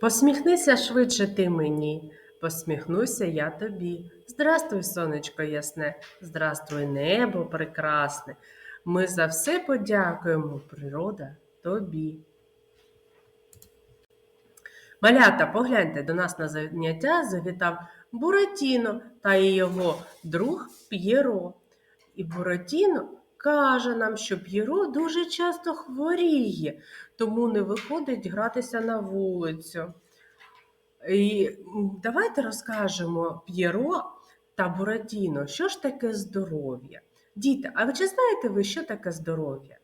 Посміхнися швидше ти мені, посміхнуся я тобі. Здрастуй, сонечко ясне, здрастуй, небо прекрасне. Ми за все подякуємо, природа, тобі. Малята, погляньте, до нас на заняття завітав Буратіно та його друг П'єро. І Буратіно каже нам, що П'єро дуже часто хворіє, тому не виходить гратися на вулицю. І давайте розкажемо П'єро та Буратіно, що ж таке здоров'я. Діти, а ви чи знаєте ви, що таке здоров'я?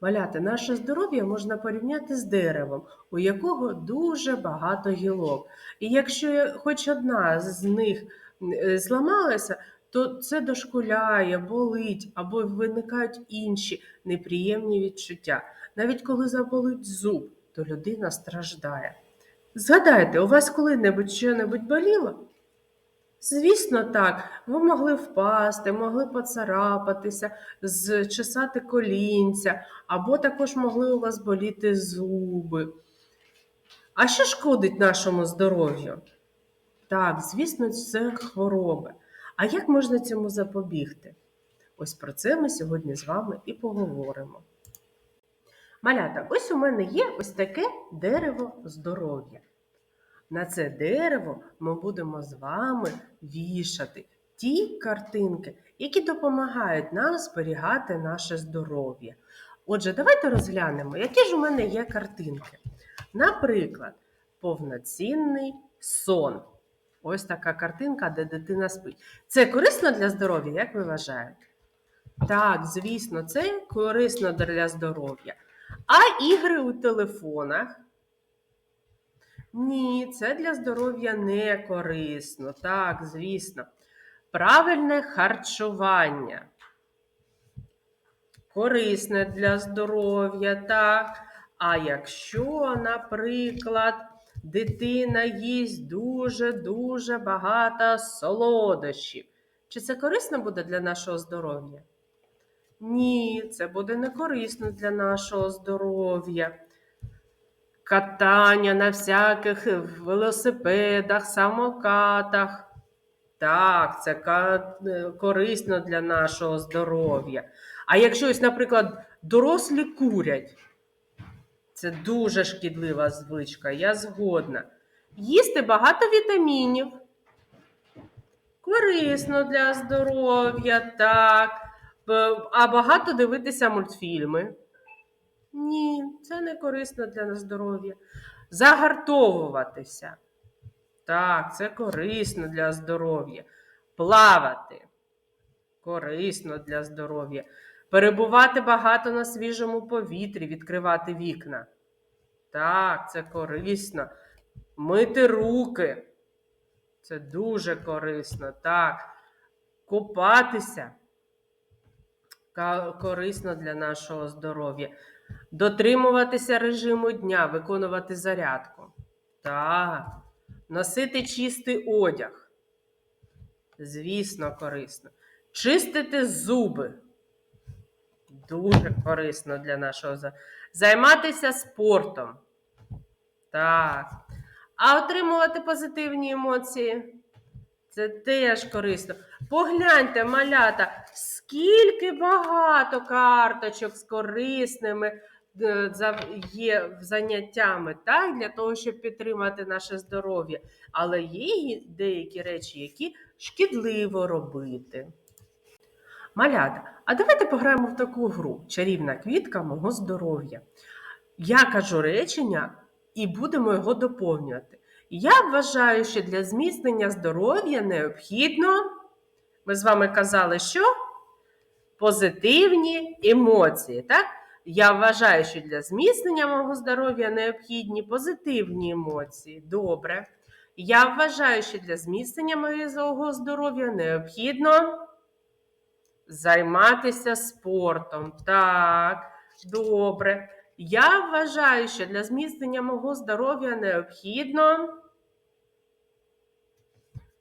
Маляти, наше здоров'я можна порівняти з деревом, у якого дуже багато гілок. І якщо хоч одна з них е, зламалася, то це дошкуляє, болить або виникають інші неприємні відчуття. Навіть коли заболить зуб, то людина страждає. Згадайте, у вас коли-небудь що-небудь боліло? Звісно, так. Ви могли впасти, могли поцарапатися, зчесати колінця, або також могли у вас боліти зуби. А що шкодить нашому здоров'ю? Так, звісно, це хвороби. А як можна цьому запобігти? Ось про це ми сьогодні з вами і поговоримо. Малята, ось у мене є ось таке дерево здоров'я. На це дерево ми будемо з вами вішати ті картинки, які допомагають нам зберігати наше здоров'я. Отже, давайте розглянемо, які ж у мене є картинки. Наприклад, повноцінний сон. Ось така картинка, де дитина спить. Це корисно для здоров'я, як ви вважаєте? Так, звісно, це корисно для здоров'я. А ігри у телефонах? Ні, це для здоров'я не корисно. Так, звісно. Правильне харчування. Корисне для здоров'я, так. А якщо, наприклад, дитина їсть дуже-дуже багато солодощів, чи це корисно буде для нашого здоров'я? Ні, це буде не корисно для нашого здоров'я. Катання на всяких велосипедах, самокатах. Так, це е, корисно для нашого здоров'я. А якщо ось, наприклад, дорослі курять, це дуже шкідлива звичка, я згодна. Їсти багато вітамінів. Корисно для здоров'я, так. А багато дивитися мультфільми. Ні, це не корисно для здоров'я. Загартовуватися. Так, це корисно для здоров'я. Плавати. Корисно для здоров'я. Перебувати багато на свіжому повітрі, відкривати вікна. Так, це корисно. Мити руки. Це дуже корисно. Так. Купатися. Корисно для нашого здоров'я. Дотримуватися режиму дня, виконувати зарядку. Так. Носити чистий одяг. Звісно, корисно. Чистити зуби. Дуже корисно для нашого Займатися спортом. Так. А отримувати позитивні емоції. Це теж корисно. Погляньте, малята, скільки багато карточок з корисними е, є заняттями, так, для того, щоб підтримати наше здоров'я. Але є деякі речі, які шкідливо робити. Малята, а давайте пограємо в таку гру Чарівна квітка мого здоров'я. Я кажу речення і будемо його доповнювати. Я вважаю, що для зміцнення здоров'я необхідно, ми з вами казали, що позитивні емоції. Так? Я вважаю, що для зміцнення мого здоров'я необхідні позитивні емоції. Добре. Я вважаю, що для зміцнення моєго здоров'я необхідно займатися спортом. Так, добре. Я вважаю, що для зміцнення мого здоров'я необхідно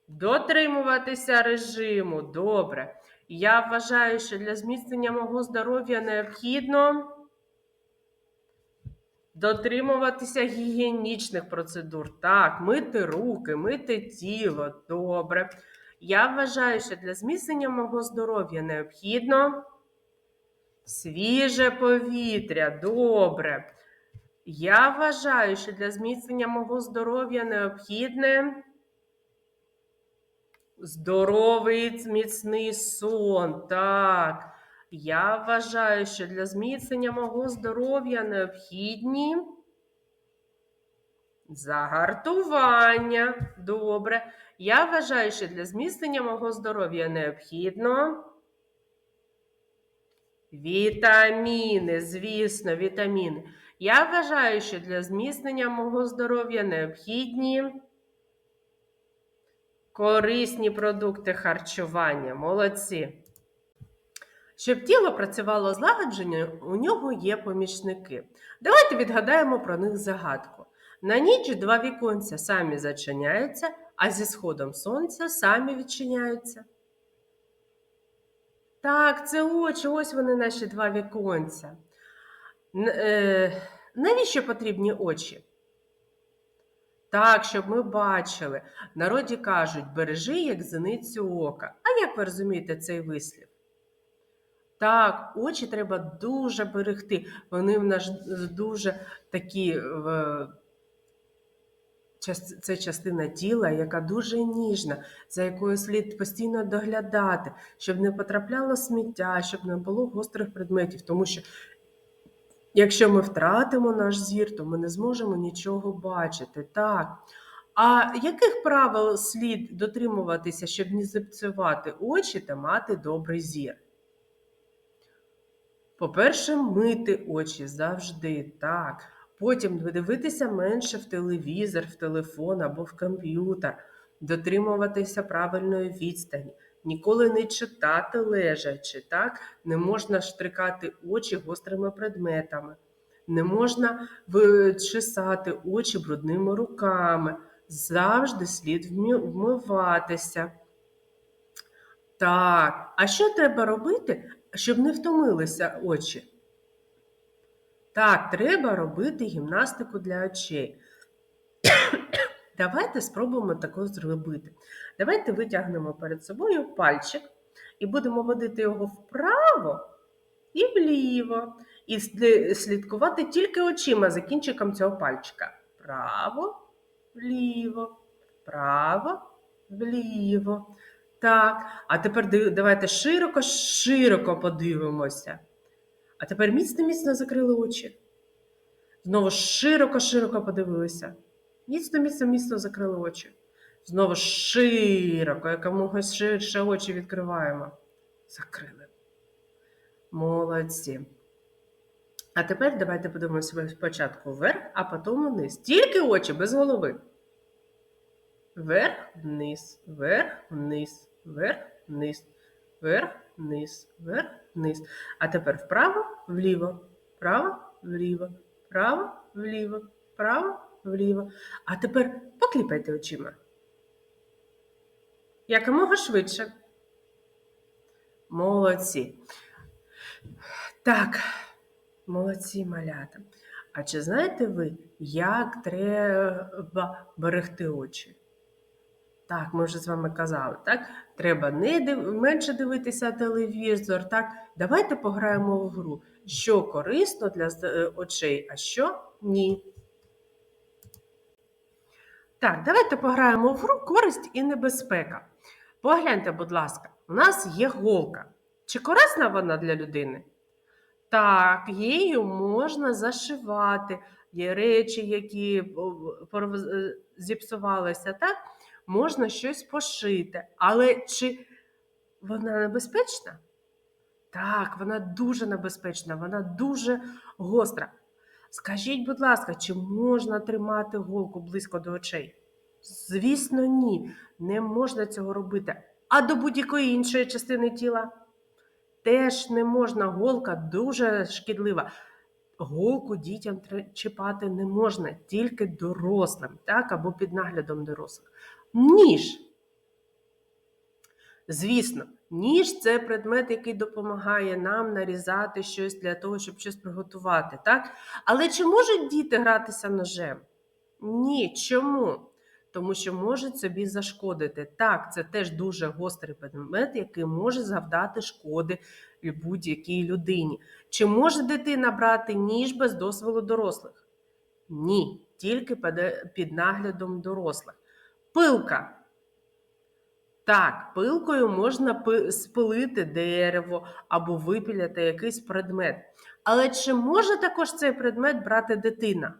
дотримуватися режиму. Добре. Я вважаю, що для зміцнення мого здоров'я необхідно Дотримуватися гігієнічних процедур. Так, мити руки, мити тіло. Добре. Я вважаю, що для зміцнення мого здоров'я необхідно свіже повітря. Добре. Я вважаю, що для зміцнення мого здоров'я необхідне здоровий міцний сон. Так. Я вважаю, що для зміцнення мого здоров'я необхідні загартування. Добре. Я вважаю, що для зміцнення мого здоров'я необхідно вітаміни, звісно, вітаміни. Я вважаю, що для зміцнення мого здоров'я необхідні корисні продукти харчування. Молодці. Щоб тіло працювало злагоджено, у нього є помічники. Давайте відгадаємо про них загадку. На ніч два віконця самі зачиняються, а зі сходом сонця самі відчиняються. Так, це очі, ось вони наші два віконця. Е, навіщо потрібні очі? Так, щоб ми бачили. Народі кажуть, бережи як зеницю ока. А як ви розумієте цей вислів? Так, очі треба дуже берегти. Вони в нас дуже такі. Це частина тіла, яка дуже ніжна, за якою слід постійно доглядати, щоб не потрапляло сміття, щоб не було гострих предметів. Тому що якщо ми втратимо наш зір, то ми не зможемо нічого бачити. Так. А яких правил слід дотримуватися, щоб не зіпсувати очі та мати добрий зір? По-перше, мити очі завжди так. Потім дивитися менше в телевізор, в телефон або в комп'ютер, дотримуватися правильної відстані, ніколи не читати лежачи, так? не можна штрикати очі гострими предметами, не можна чесати очі брудними руками, завжди слід вмиватися. Так, а що треба робити, щоб не втомилися очі? Так, треба робити гімнастику для очей. Давайте спробуємо таке зробити. Давайте витягнемо перед собою пальчик і будемо водити його вправо і вліво. І слідкувати тільки очима за кінчиком цього пальчика. Вправо, вліво, вправо, вліво. Так, а тепер давайте широко, широко подивимося. А тепер міцно-міцно закрили очі. Знову широко-широко подивилися. Міцно-міцно міцно закрили очі. Знову широко, якомога ширше очі відкриваємо. Закрили. Молодці. А тепер давайте подивимося спочатку вверх, а потім вниз. Тільки очі без голови. Вверх, вниз, вверх, вниз, вверх, вниз, вверх, вниз, вверх, вниз. А тепер вправо, вліво, вправо, вліво, вправо, вліво, вправо, вліво. А тепер покліпайте очима. Якомога швидше. Молодці. Так, молодці малята. А чи знаєте ви, як треба берегти очі? Так, ми вже з вами казали, так? Треба не див... менше дивитися телевізор. Так, давайте пограємо в гру, що корисно для е, очей, а що ні. Так, давайте пограємо в гру користь і небезпека. Погляньте, будь ласка, у нас є голка. Чи корисна вона для людини? Так, її можна зашивати. Є речі, які порв- е, зіпсувалися, так? Можна щось пошити. Але чи вона небезпечна? Так, вона дуже небезпечна, вона дуже гостра. Скажіть, будь ласка, чи можна тримати голку близько до очей? Звісно, ні. Не можна цього робити. А до будь-якої іншої частини тіла теж не можна. Голка дуже шкідлива. Голку дітям чіпати не можна, тільки дорослим, так, або під наглядом дорослих. Ніж. Звісно, ніж це предмет, який допомагає нам нарізати щось для того, щоб щось приготувати, так? Але чи можуть діти гратися ножем? Ні, чому? Тому що можуть собі зашкодити. Так, це теж дуже гострий предмет, який може завдати шкоди будь-якій людині. Чи може дитина брати ніж без дозволу дорослих? Ні, тільки під- під наглядом дорослих. Пилка. Так, пилкою можна спилити дерево або випіляти якийсь предмет. Але чи може також цей предмет брати дитина?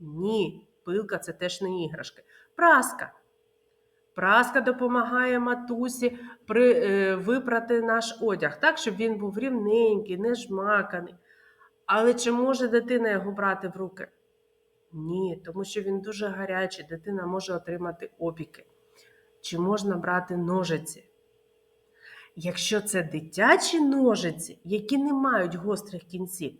Ні, пилка це теж не іграшки. Праска. Праска допомагає матусі при, е, випрати наш одяг, так, щоб він був рівненький, не жмаканий. Але чи може дитина його брати в руки? Ні, тому що він дуже гарячий, дитина може отримати опіки. Чи можна брати ножиці? Якщо це дитячі ножиці, які не мають гострих кінців,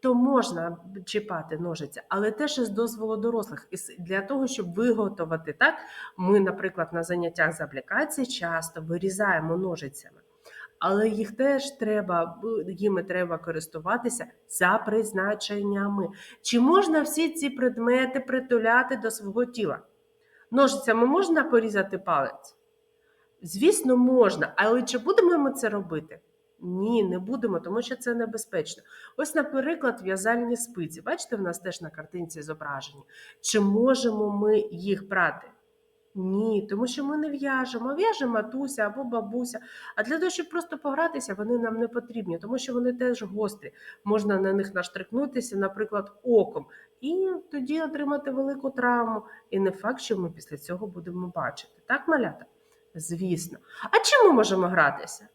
то можна чіпати ножиці, але теж із дозволу дорослих. І для того, щоб виготовити так, ми, наприклад, на заняттях з аплікації часто вирізаємо ножицями. Але їх теж треба, їми треба користуватися за призначеннями. Чи можна всі ці предмети притуляти до свого тіла? Ножицями можна порізати палець? Звісно, можна, але чи будемо ми це робити? Ні, не будемо, тому що це небезпечно. Ось, наприклад, в'язальні спиці. Бачите, в нас теж на картинці зображені. Чи можемо ми їх брати? Ні, тому що ми не в'яжемо. В'яже матуся або бабуся. А для того, щоб просто погратися, вони нам не потрібні, тому що вони теж гострі. Можна на них наштрикнутися, наприклад, оком, і тоді отримати велику травму. І не факт, що ми після цього будемо бачити. Так, малята? Звісно. А чим ми можемо гратися?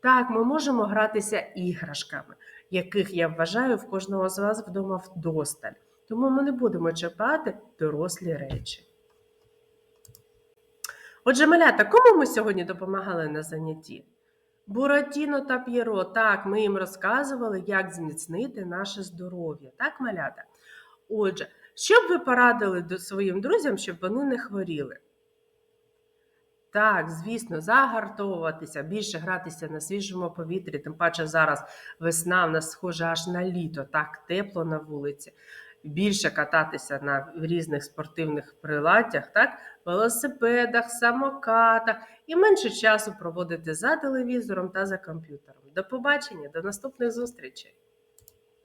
Так, ми можемо гратися іграшками, яких я вважаю в кожного з вас вдома вдосталь. Тому ми не будемо чіпати дорослі речі. Отже, малята, кому ми сьогодні допомагали на занятті? Буратіно та П'єро. Так, ми їм розказували, як зміцнити наше здоров'я. Так, малята? Отже, що б ви порадили своїм друзям, щоб вони не хворіли? Так, звісно, загартовуватися, більше гратися на свіжому повітрі, тим паче зараз весна в нас схожа аж на літо, так тепло на вулиці. Більше кататися на різних спортивних приладдях, так, велосипедах, самокатах і менше часу проводити за телевізором та за комп'ютером. До побачення, до наступних зустрічей!